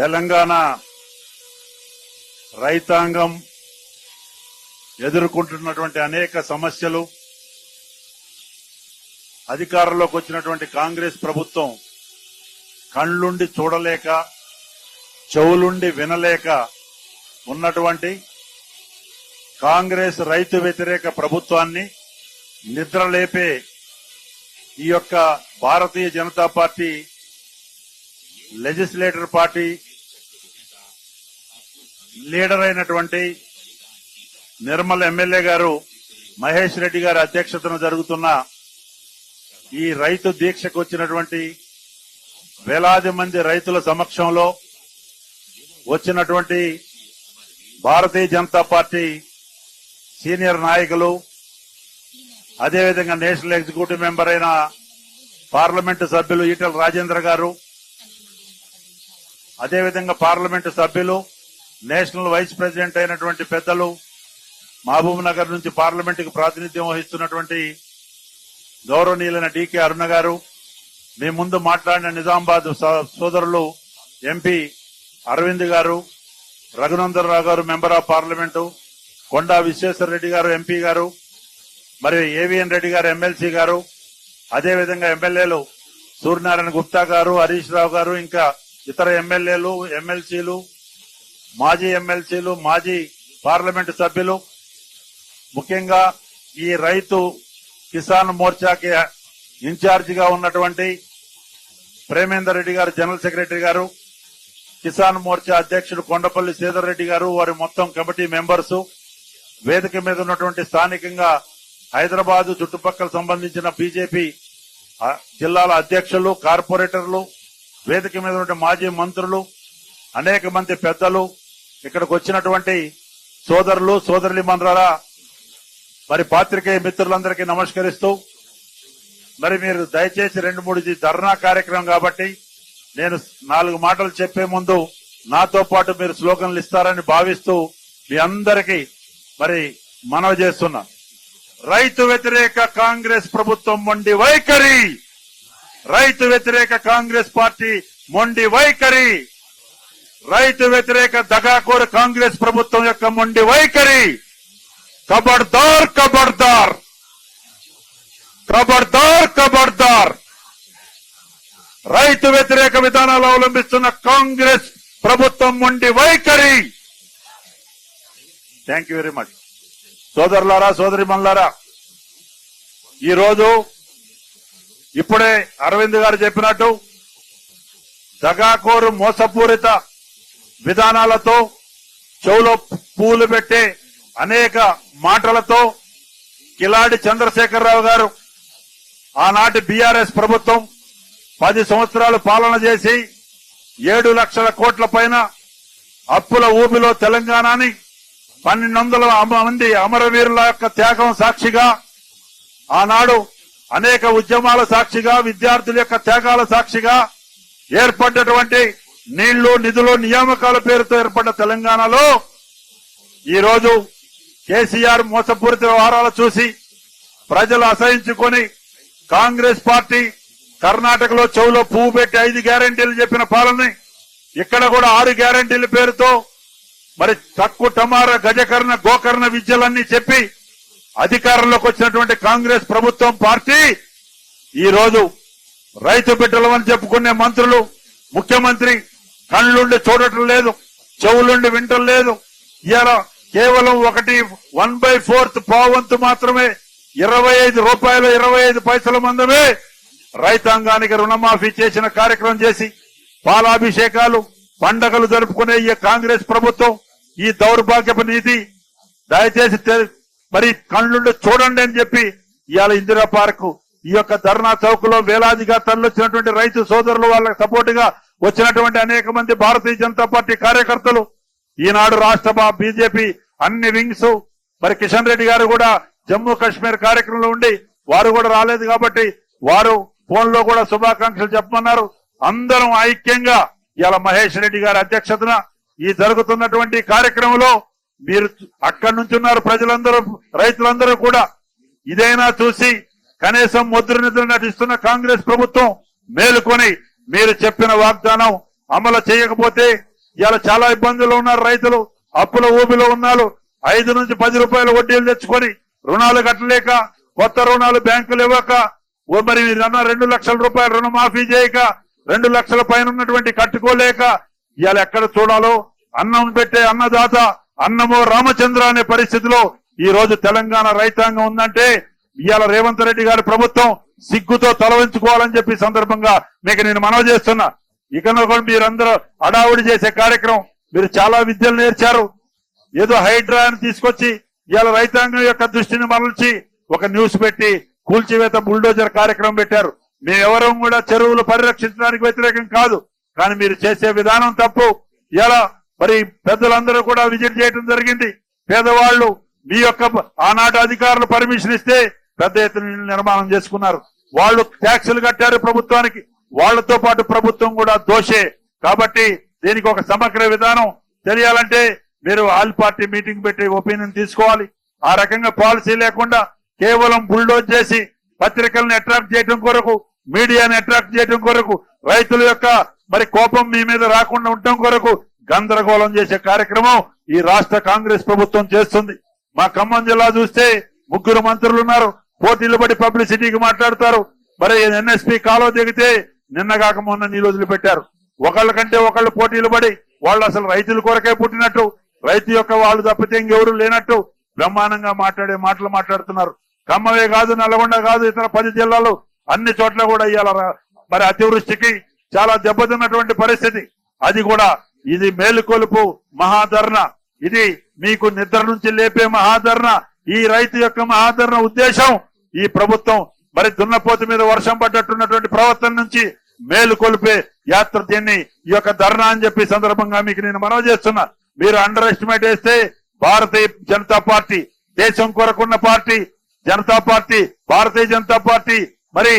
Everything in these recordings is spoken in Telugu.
తెలంగాణ రైతాంగం ఎదుర్కొంటున్నటువంటి అనేక సమస్యలు అధికారంలోకి వచ్చినటువంటి కాంగ్రెస్ ప్రభుత్వం కళ్ళుండి చూడలేక చెవులుండి వినలేక ఉన్నటువంటి కాంగ్రెస్ రైతు వ్యతిరేక ప్రభుత్వాన్ని నిద్రలేపే ఈ యొక్క Bharatiya Janata Party legislator party leader అయినటువంటి నిర్మల్ ఎమ్మెల్యే గారు మహేష్ రెడ్డి గారి అధ్యక్షతన జరుగుతున్న ఈ రైతు దీక్షకు వచ్చినటువంటి వేలాది మంది రైతుల సమక్షంలో వచ్చినటువంటి భారతీయ జనతా పార్టీ సీనియర్ నాయకులు అదేవిధంగా నేషనల్ ఎగ్జిక్యూటివ్ మెంబర్ అయిన పార్లమెంటు సభ్యులు ఈటల రాజేంద్ర గారు అదేవిధంగా పార్లమెంటు సభ్యులు నేషనల్ వైస్ ప్రెసిడెంట్ అయినటువంటి పెద్దలు మహబూబ్ నగర్ నుంచి పార్లమెంటుకు ప్రాతినిధ్యం వహిస్తున్నటువంటి గౌరవనీయులైన డీకే అరుణ గారు మీ ముందు మాట్లాడిన నిజామాబాద్ సో- సోదరులు ఎంపీ అరవింద్ గారు రఘునందనరావు గారు member of parliament Konda Vishweshwar Reddy గారు ఎంపీ గారు మరి ఏవిఎన్ రెడ్డి గారు ఎమ్మెల్సీ గారు అదేవిధంగా ఎమ్మెల్యేలు సూర్యనారాయణ గుప్తా గారు హరీష్ రావు గారు ఇంకా ఇతర ఎమ్మెల్యేలు ఎమ్మెల్సీలు మాజీ ఎమ్మెల్సీలు మాజీ పార్లమెంటు సభ్యులు ముఖ్యంగా ఈ రైతు కిసాన్ మోర్చాకి ఇన్ఛార్జిగా ఉన్నటువంటి ప్రేమేందర్ రెడ్డి గారు జనరల్ సెక్రటరీ గారు కిసాన్ మోర్చా అధ్యక్షుడు కొండపల్లి శ్రీధర్ రెడ్డి గారు వారి మొత్తం కమిటీ మెంబర్స్ వేదిక మీద ఉన్నటువంటి స్థానికంగా హైదరాబాద్ చుట్టుపక్కల సంబంధించిన బీజేపీ జిల్లాల అధ్యక్షులు కార్పొరేటర్లు వేదిక మీద ఉన్న మాజీ మంత్రులు అనేక మంది పెద్దలు ఇక్కడికి వచ్చినటువంటి సోదరులు సోదరులి మండల మరి పాత్రికేయ మిత్రులందరికీ నమస్కరిస్తూ మరి మీరు దయచేసి రెండు మూడు ధర్నా కార్యక్రమం కాబట్టి నేను నాలుగు మాటలు చెప్పే ముందు నాతో పాటు మీరు స్లోగన్లు ఇస్తారని భావిస్తూ మీ అందరికీ మరి మనవి చేస్తున్నా. రైతు వ్యతిరేక కాంగ్రెస్ ప్రభుత్వం మొండి వైఖరి! రైతు వ్యతిరేక కాంగ్రెస్ పార్టీ మొండి వైఖరి! రైతు వ్యతిరేక దగాకోరు కాంగ్రెస్ ప్రభుత్వం యొక్క మొండి వైఖరి. కబడ్దార్ కబడ్దార్. కబడ్దార్ కబడ్దార్. రైతు వ్యతిరేక విధానాలు అవలంబిస్తున్న కాంగ్రెస్ ప్రభుత్వం మొండి వైఖరి. థ్యాంక్ యూ వెరీ మచ్ సోదరులారా సోదరి ఈ రోజు ఇప్పుడే అరవింద్ గారు చెప్పినట్టు దగాకోరు మోసపూరిత విధానాలతో చెవులో పూలు పెట్టే అనేక మాటలతో కిలాడి చంద్రశేఖరరావు గారు ఆనాటి బీఆర్ఎస్ ప్రభుత్వం పది సంవత్సరాలు పాలన చేసి ఏడు లక్షల కోట్ల పైన అప్పుల ఊబిలో తెలంగాణని పన్నెండు వందల మంది అమరవీరుల యొక్క త్యాగం సాక్షిగా ఆనాడు అనేక ఉద్యమాల సాక్షిగా విద్యార్థుల యొక్క త్యాగాల సాక్షిగా ఏర్పడ్డటువంటి నీళ్ళు నిధులు నియామకాల పేరుతో ఏర్పడ్డ తెలంగాణలో ఈ రోజు కేసీఆర్ మోసపూరిత వ్యవహారాలు చూసి ప్రజలు అసహించుకొని కాంగ్రెస్ పార్టీ కర్ణాటకలో చెవులో పువ్వు పెట్టి ఐదు గ్యారంటీలు చెప్పిన పాలని ఇక్కడ కూడా ఆరు గ్యారంటీల పేరుతో మరి తక్కువ టమార గజకర్ణ గోకర్ణ విద్యలన్నీ చెప్పి అధికారంలోకి వచ్చినటువంటి కాంగ్రెస్ ప్రభుత్వం పార్టీ ఈ రోజు రైతు బిడ్డలమని చెప్పుకునే మంత్రులు ముఖ్యమంత్రి కళ్ళుండి చూడటం లేదు చెవులుండి వింటం లేదు. ఇలా కేవలం ఒకటి వన్ బై ఫోర్త్ పావంతు మాత్రమే ఇరవై ఐదు రూపాయలు ఇరవై ఐదు పైసల మందమే రైతాంగానికి రుణమాఫీ చేసిన కార్యక్రమం చేసి పాలాభిషేకాలు పండగలు జరుపుకునే ఈ కాంగ్రెస్ ప్రభుత్వం ఈ దౌర్భాగ్యపు నీతి దయచేసి మరి కళ్ళుండి చూడండి అని చెప్పి ఇవాళ ఇందిరా పార్క్ ఈ యొక్క ధర్నా చౌక్లో వేలాదిగా తరలిచ్చినటువంటి రైతు సోదరులు వాళ్ళకి సపోర్టుగా వచ్చినటువంటి అనేక మంది భారతీయ జనతా పార్టీ కార్యకర్తలు ఈనాడు రాష్ట్ర బీజేపీ అన్ని వింగ్స్ మరి కిషన్ రెడ్డి గారు కూడా జమ్మూ కాశ్మీర్ కార్యక్రమంలో ఉండి వారు కూడా రాలేదు కాబట్టి వారు ఫోన్లో కూడా శుభాకాంక్షలు చెప్పమన్నారు. అందరం ఐక్యంగా ఇలా మహేష్ రెడ్డి గారి అధ్యక్షతన ఈ జరుగుతున్నటువంటి కార్యక్రమంలో మీరు అక్కడి నుంచి ఉన్నారు ప్రజలందరూ రైతులందరూ కూడా. ఇదైనా చూసి కనీసం ముద్ర నిద్ర నటిస్తున్న కాంగ్రెస్ ప్రభుత్వం మేలుకొని మీరు చెప్పిన వాగ్దానం అమలు చేయకపోతే ఇలా చాలా ఇబ్బందులు ఉన్నారు రైతులు. అప్పుల ఊబిలో ఉన్నారు. ఐదు నుంచి పది రూపాయల వడ్డీలు తెచ్చుకొని రుణాలు కట్టలేక కొత్త రుణాలు బ్యాంకులు ఇవ్వక మరి మీరు అన్న రెండు లక్షల రూపాయలు రుణమాఫీ చేయక రెండు లక్షల పైన ఉన్నటువంటి కట్టుకోలేక ఇవాళ ఎక్కడ చూడాలో? అన్నం పెట్టే అన్నదాత అన్నమో రామచంద్ర అనే పరిస్థితిలో ఈ రోజు తెలంగాణ రైతాంగం ఉందంటే ఇవాళ రేవంత్ రెడ్డి గారి ప్రభుత్వం సిగ్గుతో తలవంచుకోవాలని చెప్పి సందర్భంగా మీకు నేను మనవి చేస్తున్నా. ఇక కూడా మీరందరూ అడావుడి చేసే కార్యక్రమం. మీరు చాలా విద్యలు నేర్చారు. ఏదో హైడ్రా అని తీసుకొచ్చి ఇవాళ రైతాంగం యొక్క దృష్టిని మరల్చి ఒక న్యూస్ పెట్టి కూల్చివేత బుల్డోజర్ కార్యక్రమం పెట్టారు. మేమెవరం కూడా చెరువులు పరిరక్షించడానికి వ్యతిరేకం కాదు. కానీ మీరు చేసే విధానం తప్పు. ఇలా మరి పెద్దలందరూ కూడా విజిట్ చేయడం జరిగింది. పేదవాళ్ళు మీ యొక్క ఆనాటి అధికారులు పర్మిషన్ ఇస్తే పెద్ద ఎత్తున నిర్మాణం చేసుకున్నారు. వాళ్ళు ట్యాక్సులు కట్టారు ప్రభుత్వానికి. వాళ్ళతో పాటు ప్రభుత్వం కూడా దోషే. కాబట్టి దీనికి ఒక సమగ్ర విధానం తెలియాలంటే మీరు ఆల్ పార్టీ మీటింగ్ పెట్టి ఒపీనియన్ తీసుకోవాలి. ఆ రకంగా పాలసీ లేకుండా కేవలం బుల్డోజ్ చేసి పత్రికలను అట్రాక్ట్ చేయడం కొరకు మీడియాని అట్రాక్ట్ చేయడం కొరకు రైతుల యొక్క మరి కోపం మీ మీద రాకుండా ఉండటం కొరకు గందరగోళం చేసే కార్యక్రమం ఈ రాష్ట్ర కాంగ్రెస్ ప్రభుత్వం చేస్తుంది. మా ఖమ్మం జిల్లా చూస్తే ముగ్గురు మంత్రులు ఉన్నారు పోటీలు పడి పబ్లిసిటీకి మాట్లాడతారు. మరి ఎన్ఎస్పి కాలువ దిగితే నిన్న కాక మొన్న నీళ్ళు వదిలిపెట్టారు ఒకళ్ళ కంటే ఒకళ్ళు పోటీలు పడి వాళ్ళు అసలు రైతుల కొరకే పుట్టినట్టు రైతు యొక్క వాళ్ళు తప్పితే ఇంకెవరు లేనట్టు బ్రహ్మాండంగా మాట్లాడే మాటలు మాట్లాడుతున్నారు. ఖమ్మమే కాదు నల్గొండ కాదు ఇతర పది జిల్లాలు అన్ని చోట్ల కూడా ఇవాళ మరి అతివృష్టికి చాలా దెబ్బతిన్నటువంటి పరిస్థితి. అది కూడా ఇది మేలుకొలుపు మహాధరణ. ఇది మీకు నిద్ర నుంచి లేపే మహాధరణ. ఈ రైతు యొక్క మహాధరణ ఉద్దేశం ఈ ప్రభుత్వం మరి దున్నపోతు మీద వర్షం పడ్డట్టున్నటువంటి ప్రవర్తన నుంచి మేలు కొలిపే యాత్ర దీన్ని ఈ యొక్క ధర్నా అని చెప్పి సందర్భంగా మీకు నేను మనవి చేస్తున్నా. మీరు అండర్ ఎస్టిమేట్ చేస్తే భారతీయ జనతా పార్టీ దేశం కొరకున్న party Janata Party Bharatiya Janata Party మరి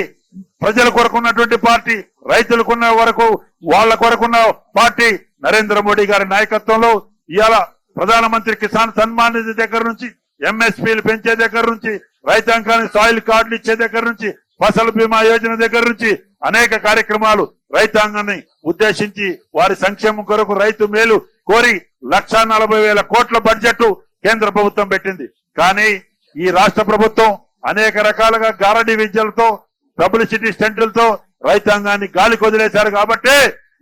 ప్రజల కొరకున్నటువంటి పార్టీ రైతులకున్న వరకు వాళ్ళ కొరకున్న పార్టీ నరేంద్ర మోడీ గారి నాయకత్వంలో ఇవాళ ప్రధానమంత్రి కిసాన్ సన్మాన్ నిధి దగ్గర నుంచి ఎంఎస్పీలు పెంచే దగ్గర నుంచి రైతాంగానికి సాయిల్ కార్డులు ఇచ్చే దగ్గర నుంచి ఫసల్ బీమా యోజన దగ్గర నుంచి అనేక కార్యక్రమాలు రైతాంగాన్ని ఉద్దేశించి వారి సంక్షేమం కొరకు రైతు మేలు కోరి లక్షా నలభై వేల కోట్ల బడ్జెట్ కేంద్ర ప్రభుత్వం పెట్టింది. కానీ ఈ రాష్ట్ర ప్రభుత్వం అనేక రకాలుగా గారడీ విద్యలతో పబ్లిసిటీ స్టెంట్లతో రైతాంగాన్ని గాలి కొదిలేశారు కాబట్టి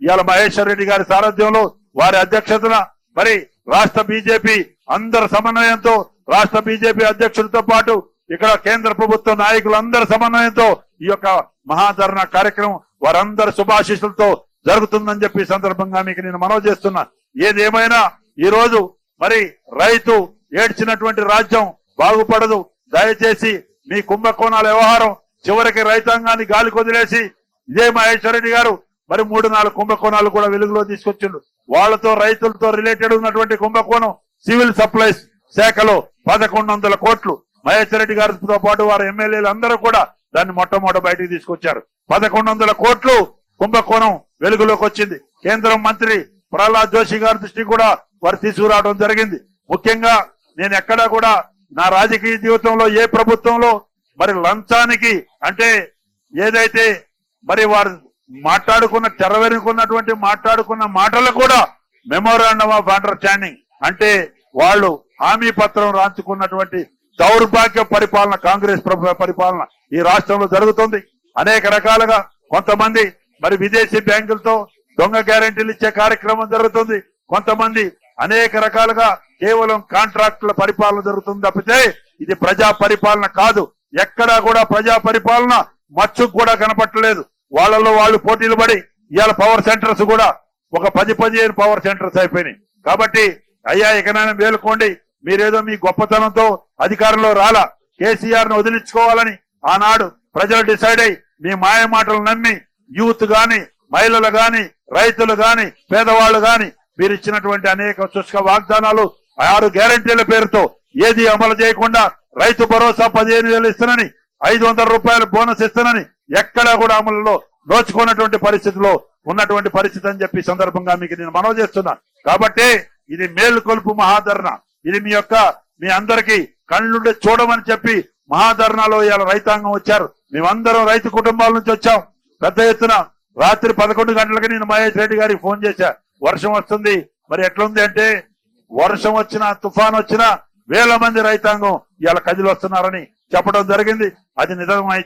ఇవాళ మహేశ్వర్ రెడ్డి గారి సారథ్యంలో వారి అధ్యక్షతన మరి రాష్ట్ర బీజేపీ అందరి సమన్వయంతో రాష్ట్ర బీజేపీ అధ్యక్షులతో పాటు ఇక్కడ కేంద్ర ప్రభుత్వ నాయకులందరి సమన్వయంతో ఈ యొక్క మహాధరణ కార్యక్రమం వారందరి శుభాశీస్సులతో జరుగుతుందని చెప్పి సందర్భంగా మీకు నేను మనవి చేస్తున్నా. ఏదేమైనా ఈ రోజు మరి రైతు ఏడ్చినటువంటి రాజ్యం బాగుపడదు. దయచేసి మీ కుంభకోణాల వ్యవహారం చివరికి రైతాంగాన్ని గాలి కొదిలేసి ఇదే మహేశ్వర గారు మరి మూడు నాలుగు కుంభకోణాలు కూడా వెలుగులో తీసుకొచ్చిండు. వాళ్ళతో రైతులతో రిలేటెడ్ ఉన్నటువంటి కుంభకోణం సివిల్ సప్లైస్ శాఖలో పదకొండు వందల కోట్లు మహేశ్వర రెడ్డి గారితో పాటు వారి ఎమ్మెల్యేలు అందరూ కూడా దాన్ని మొట్టమొదటి బయటికి తీసుకొచ్చారు. పదకొండు వందల కోట్లు కుంభకోణం వెలుగులోకి వచ్చింది. కేంద్రం మంత్రి ప్రహ్లాద్ జోషి గారి దృష్టి కూడా వారు తీసుకురావడం జరిగింది. ముఖ్యంగా నేను ఎక్కడా కూడా నా రాజకీయ జీవితంలో ఏ ప్రభుత్వంలో మరి లంచానికి అంటే ఏదైతే మరి వారు మాట్లాడుకున్న తెరవెనుకున్నటువంటి మాట్లాడుకున్న మాటలు కూడా మెమోరాండం ఆఫ్ అండర్స్టాండింగ్ అంటే వాళ్ళు హామీ పత్రం రాంచుకున్నటువంటి దౌర్భాగ్య పరిపాలన కాంగ్రెస్ ప్రభుత్వ పరిపాలన ఈ రాష్ట్రంలో జరుగుతుంది. అనేక రకాలుగా కొంతమంది మరి విదేశీ బ్యాంకులతో దొంగ గ్యారెంటీలు ఇచ్చే కార్యక్రమం జరుగుతుంది. కొంతమంది అనేక రకాలుగా కేవలం కాంట్రాక్టుల పరిపాలన జరుగుతుంది తప్పితే ఇది ప్రజా పరిపాలన కాదు. ఎక్కడా కూడా ప్రజా పరిపాలన మచ్చుకు కూడా కనపట్టలేదు. వాళ్ళలో వాళ్ళు పోటీలు పడి ఇవాళ పవర్ సెంటర్స్ కూడా ఒక పది పదిహేను పవర్ సెంటర్స్ అయిపోయినాయి. కాబట్టి అయ్యా ఇకనైనా మేలుకోండి. మీరేదో మీ గొప్పతనంతో అధికారంలో రాలా. కేసీఆర్ను వదిలించుకోవాలని ఆనాడు ప్రజలు డిసైడ్ అయ్యి మీ మాయ మాటలు నమ్మి యూత్ గాని మహిళలు గాని రైతులు గాని పేదవాళ్ళు గాని మీరు ఇచ్చినటువంటి అనేక శుష్క వాగ్దానాలు ఆరు గ్యారంటీల పేరుతో ఏది అమలు చేయకుండా రైతు భరోసా పదిహేను వేలు ఇస్తానని ఐదు వందల రూపాయల బోనస్ ఇస్తానని ఎక్కడా కూడా అమలులో నోచుకున్నటువంటి పరిస్థితిలో ఉన్నటువంటి పరిస్థితి అని చెప్పి సందర్భంగా మీకు నేను మనవి చేస్తున్నా. కాబట్టి ఇది మేలుకొలుపు మహాధరణ ఇది మీ యొక్క మీ అందరికి కళ్ళుండే చూడమని చెప్పి మహాధర్నాలో ఇవాళ రైతాంగం వచ్చారు. మేమందరం రైతు కుటుంబాల నుంచి వచ్చాం. పెద్ద ఎత్తున రాత్రి పదకొండు గంటలకి నేను మహేష్ రెడ్డి గారికి ఫోన్ చేశా. వర్షం వస్తుంది. మరి ఎట్లుంది అంటే వర్షం వచ్చినా తుఫాన్ వచ్చినా వేల మంది రైతాంగం ఇవాళ కదిలి వస్తున్నారని చెప్పడం జరిగింది. అది నిజమై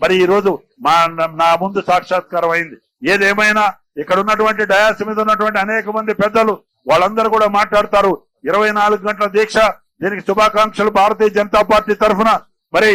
మరి ఈ రోజు మా నా ముందు సాక్షాత్కారం అయింది. ఏదేమైనా ఇక్కడ ఉన్నటువంటి డయాస్ మీద ఉన్నటువంటి అనేక మంది పెద్దలు వాళ్ళందరూ కూడా మాట్లాడతారు. ఇరవై నాలుగు గంటల దీక్ష. దీనికి శుభాకాంక్షలు భారతీయ జనతా పార్టీ తరఫున. మరి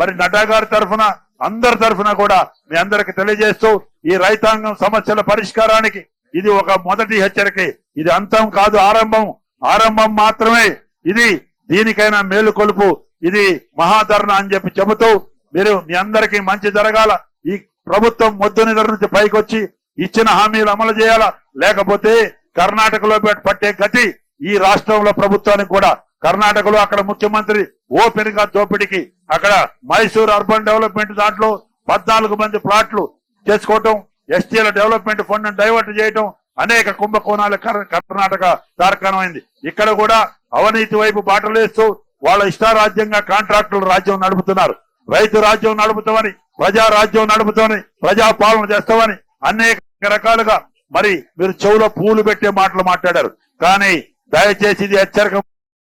మరి నడ్డా గారి తరఫున అందరి తరఫున కూడా మీ అందరికి తెలియజేస్తూ ఈ రైతాంగం సమస్యల పరిష్కారానికి ఇది ఒక మొదటి హెచ్చరిక. ఇది అంతం కాదు ఆరంభం. ఆరంభం మాత్రమే. ఇది దీనికైనా మేలుకొలుపు ఇది మహాధరణ అని చెప్పి చెబుతూ మీరు మీ అందరికీ మంచి జరగాల. ఈ ప్రభుత్వం మొద్దు నిద్ర నుంచి పైకొచ్చి ఇచ్చిన హామీలు అమలు చేయాలా? లేకపోతే కర్ణాటకలో పట్టే గతి ఈ రాష్ట్రంలో ప్రభుత్వానికి కూడా కర్ణాటకలో అక్కడ ముఖ్యమంత్రి ఓపెన్గా దోపిడికి అక్కడ మైసూర్ అర్బన్ డెవలప్మెంట్ దాంట్లో పద్నాలుగు మంది ప్లాట్లు చేసుకోవటం ఎస్టీల డెవలప్మెంట్ ఫండ్ డైవర్ట్ చేయటం అనేక కుంభకోణాలు కర్- కర్ణాటక తార్కాణమైంది ఇక్కడ కూడా అవినీతి వైపు బాటలేస్తూ వాళ్ళ ఇష్టారాజ్యంగా కాంట్రాక్టులు రాజ్యం నడుపుతున్నారు. రైతు రాజ్యం నడుపుతామని ప్రజా రాజ్యం నడుపుతామని ప్రజా పాలన చేస్తామని అనేక రకాలుగా మరి మీరు చెవులో పూలు పెట్టే మాటలు మాట్లాడారు. కానీ దయచేసి ఇది హెచ్చరిక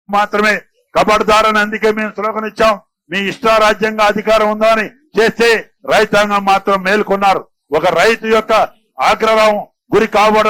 మాత్రమే. కబడ్దారని అందుకే మేము శ్లోకం ఇచ్చాం. మీ ఇష్టారాజ్యంగా అధికారం ఉందని చేస్తే రైతాంగం మాత్రం మేల్కొన్నారు. ఒక రైతు యొక్క ఆగ్రహం గురి కాబడ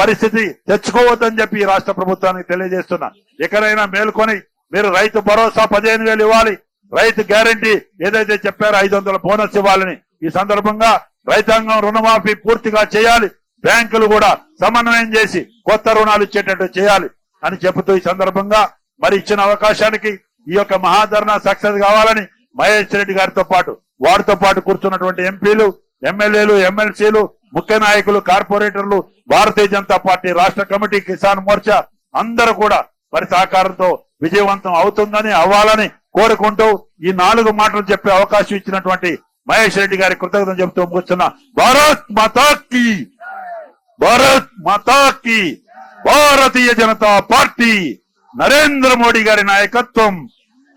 పరిస్థితి తెచ్చుకోవద్దని చెప్పి ఈ రాష్ట్ర ప్రభుత్వానికి తెలియజేస్తున్నా. ఎక్కడైనా మేల్కొని మీరు రైతు భరోసా పదిహేను వేలు ఇవ్వాలి. రైతు గ్యారంటీ ఏదైతే చెప్పారో ఐదు వందల బోనస్ ఇవ్వాలని. ఈ సందర్భంగా రైతాంగం రుణమాఫీ పూర్తిగా చేయాలి. బ్యాంకులు కూడా సమన్వయం చేసి కొత్త రుణాలు ఇచ్చేటట్టు చేయాలి అని చెబుతూ ఈ సందర్భంగా మరి ఇచ్చిన అవకాశానికి ఈ యొక్క మహాధరణ సక్సెస్ కావాలని మహేష్ రెడ్డి గారితో పాటు వారితో పాటు కూర్చున్నటువంటి ఎంపీలు ఎమ్మెల్యేలు ఎమ్మెల్సీలు ముఖ్య నాయకులు కార్పొరేటర్లు భారతీయ జనతా పార్టీ రాష్ట్ర కమిటీ కిసాన్ మోర్చా అందరూ కూడా మరి సహకారంతో విజయవంతం అవుతుందని అవ్వాలని కోరుకుంటూ ఈ నాలుగు మాటలు చెప్పే అవకాశం ఇచ్చినటువంటి మహేష్ రెడ్డి గారి కృతజ్ఞతలు చెబుతూ కూర్చున్న భారత్ మాతాకి భారత్ మాతాకి భారతీయ జనతా పార్టీ నరేంద్ర మోడీ గారి నాయకత్వం.